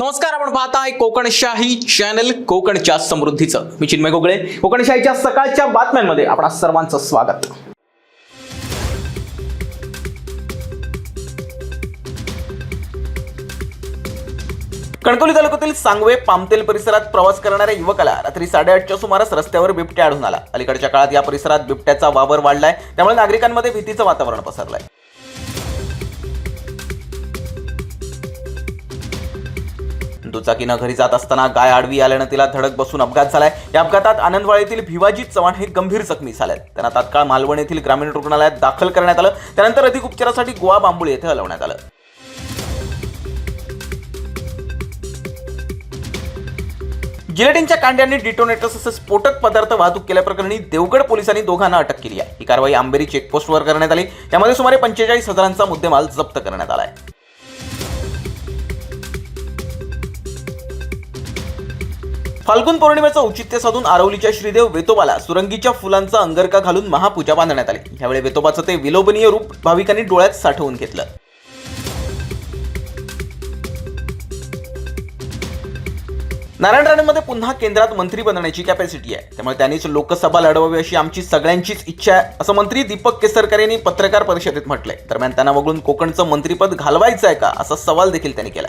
नमस्कार आपण पाहताय कोकणशाही चॅनल कोकणच्या समृद्धीचं. मी चिन्मय गोगळे. कोकणशाहीच्या सकाळच्या बातम्यांमध्ये आपणा सर्वांचं स्वागत. कणकवली तालुक्यातील सांगवे पामतेल परिसरात प्रवास करणाऱ्या युवकाला रात्री साडेआठच्या सुमारास रस्त्यावर बिबट्या आढळून आला. अलीकडच्या काळात या परिसरात बिबट्याचा वावर वाढलाय त्यामुळे नागरिकांमध्ये भीतीचं वातावरण पसरलंय. दुचाकीनं घरी जात असताना गाय आडवी आल्यानं तिला धडक बसून अपघात झालाय. या अपघातात आनंदवाळीतील भिवाजी चव्हाण हे गंभीर जखमी झाले त्यांना तात्काळ मालवण येथील ग्रामीण रुग्णालयात दाखल करण्यात आलं. त्यानंतर अधिक उपचारासाठी गोवा बांबुळे येथे हलवण्यात आलं. जिलेटिनच्या कांड्यांनी डिटोनेटर्स तसेच स्फोटक पदार्थ वाहतूक केल्याप्रकरणी देवगड पोलिसांनी दोघांना अटक केली आहे. ही कारवाई आंबेरी चेकपोस्टवर करण्यात आली. त्यामध्ये सुमारे पंचेचाळीस हजारांचा मुद्देमाल जप्त करण्यात आला आहे फाल्गुन पौर्णिमेचं औचित्य साधून आरवलीच्या श्रीदेव वेतोबाला सुरंगीच्या फुलांचा अंगरका घालून महापूजा बांधण्यात आली. यावेळी वेतोबाचं ते विलोभनीय रूप भाविकांनी डोळ्यात साठवून घेतलं. नारायण राणेमध्ये पुन्हा केंद्रात मंत्री बनण्याची कॅपॅसिटी आहे. त्यामुळे त्यांनीच लोकसभा लढवावी अशी आमची सगळ्यांचीच इच्छा आहे असं मंत्री दीपक केसरकर यांनी पत्रकार परिषदेत म्हटलंय. दरम्यान त्यांना वगळून कोकणचं मंत्रीपद घालवायचं आहे का असा सवाल देखील त्यांनी केला